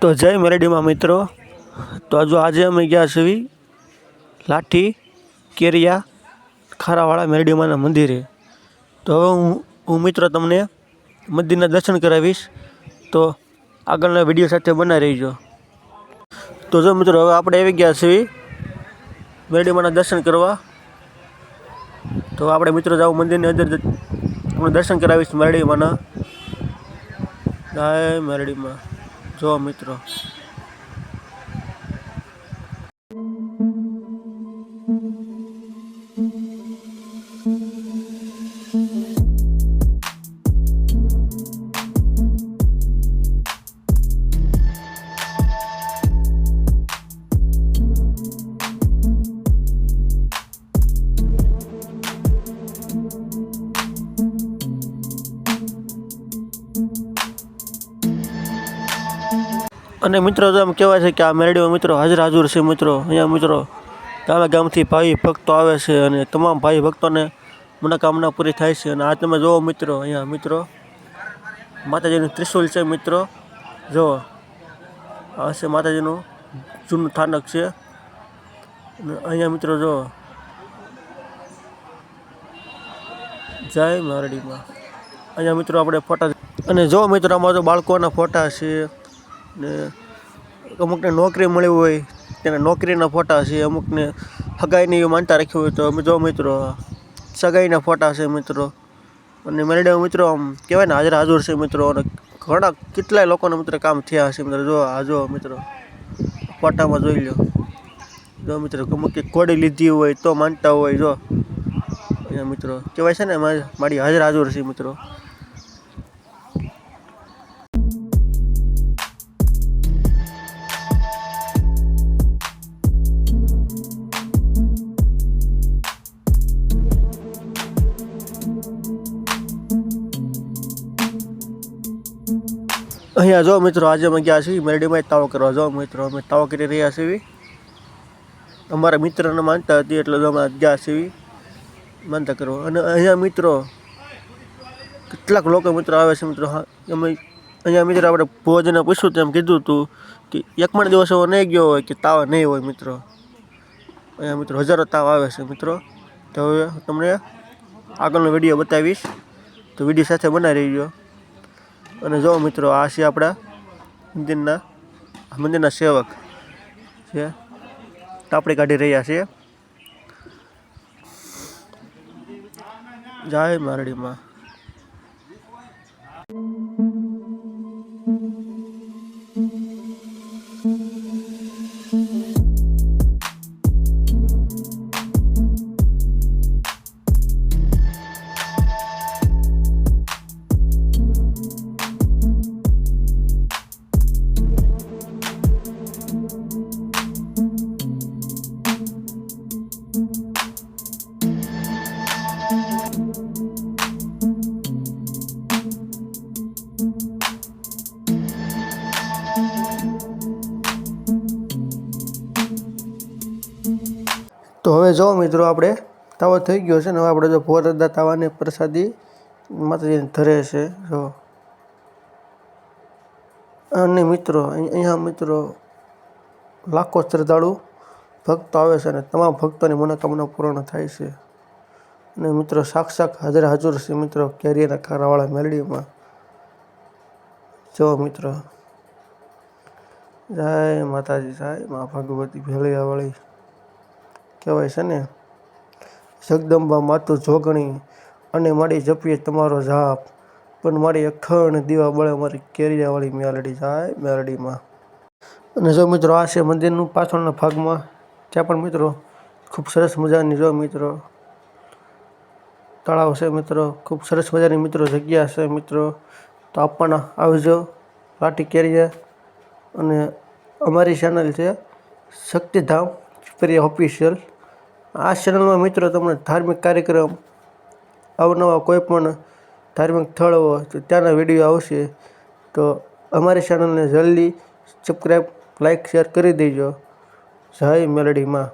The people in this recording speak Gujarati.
તો જય મેલેડીમાં મિત્રો. તો જો આજે અમે ગયા છીએ લાઠી, કેરિયા, ખારાવાળા મેરડીમાના મંદિરે. તો હવે હું હું મિત્રો તમને મંદિરના દર્શન કરાવીશ. તો આગળના વીડિયો સાથે બનાવી રહીજો. તો જો મિત્રો, હવે આપણે આવી ગયા છીએ મેરડીમાના દર્શન કરવા. તો આપણે મિત્રો જાવ મંદિરની અંદર તમને દર્શન કરાવીશ મેરડીમાના. જય મેરડીમાં. જો મિત્રો અને મિત્રો તો એમ કહેવાય છે કે આ મેરડીમાં મિત્રો હાજર હાજર છે મિત્રો. અહીંયા મિત્રો ગામે ગામથી ભાઈ ભક્તો આવે છે અને તમામ ભાઈ ભક્તોને મનોકામના પૂરી થાય છે. અને આ તમે જુઓ મિત્રો, અહીંયા મિત્રો, માતાજીનું ત્રિશુલ છે મિત્રો. જુઓ, આ છે માતાજીનું જૂનું સ્થાનક છે. અને અહીંયા મિત્રો જુઓ, જય મારડીમાં. અહીંયા મિત્રો આપણે ફોટા અને જો મિત્રો અમારા બાળકોના ફોટા છે. ને અમુકને નોકરી મળી હોય, તેને નોકરીના ફોટા છે, અમુકને સગાઈને એવી માનતા રાખી હોય તો અમે જો મિત્રો, સગાઈના ફોટા છે મિત્રો. અને મેરેડા મિત્રો આમ કહેવાય ને, હાજર હાજર છે મિત્રો. અને ઘણા કેટલાય લોકોને મિત્રો કામ થયા હશે મિત્રો. જો, આ જો મિત્રો, ફોટામાં જોઈ લો જો મિત્રો, અમુક કોડી લીધી હોય તો માનતા હોય, જો. મિત્રો, કહેવાય છે ને મારી હાજર હાજર છે મિત્રો. અહીંયા જો મિત્રો, આજે અમે ગયા છીએ મેરડીમાં તાવ કરવા. જો મિત્રો, અમે તાવ કરી રહ્યા છીએ. અમારા મિત્રને માનતા હતી એટલે જો અમે ગયા છીએ. માનતા કરવા. અને અહીંયા મિત્રો, કેટલાક લોકો મિત્રો આવે છે મિત્રો. અમે અહીંયા મિત્રો આપણે ભોજને પૂછ્યું તેમ કીધું હતું કે એક પણ દિવસ એવો નહીં ગયો હોય કે તાવ નહીં હોય મિત્રો. અહીંયા મિત્રો હજારો તાવ આવે છે મિત્રો. તો હવે તમને આગળનો વીડિયો બતાવીશ. તો વીડિયો સાથે બનાવી રહીજો અને જો મિત્રો, આ છે આપણા મંદિરના મંદિરના સેવક છે. તાપડી કાઢી રહ્યા છે. જય મારડીમાં. તો હવે જો મિત્રો આપણે તાવો થઈ ગયો છે ને હવે આપણે જો ભોરદા તાવાની પ્રસાદી માતાજીને ધરે છે, જો. અને મિત્રો, અહીં- અહીંયા મિત્રો લાખો શ્રદ્ધાળુ ભક્તો આવે છે અને તમામ ભક્તોની મનોકામના પૂર્ણ થાય છે. અને મિત્રો સાક્ષાત હાજર હાજર છે મિત્રો કેરીના ખારાવાળા મેલડીમાં. જો મિત્રો. જય માતાજી, જય મા ભગવતી ભેળિયાવાળી. કહેવાય છે ને? જગદંબા માતું જોગણી અને મારી જપીએ તમારો જાપ. પણ મારી અખંડ દીવા બળે મારી કેરિયાવાળી મેલડી જાય મેલડીમાં. અને જો મિત્રો આ છે મંદિરનું પાછળના ભાગમાં, ત્યાં પણ મિત્રો ખૂબ સરસ મજાની જો મિત્રો તળાવ છે મિત્રો, ખૂબ સરસ મજાની મિત્રો જગ્યા છે મિત્રો. તો આપવાના આવજો પાટી કેરિયા અને અમારી ચેનલ છે શક્તિધામ પ્રિય ઓફિશિયલ આ ચેનલમાં મિત્રો તમને ધાર્મિક કાર્યક્રમ, અવનવા કોઈ પણ ધાર્મિક સ્થળ તો ત્યાંના વીડિયો આવશે. તો અમારી ચેનલને જલ્દી સબસ્ક્રાઈબ લાઈક શેર કરી દેજો. જય મેલડીમાં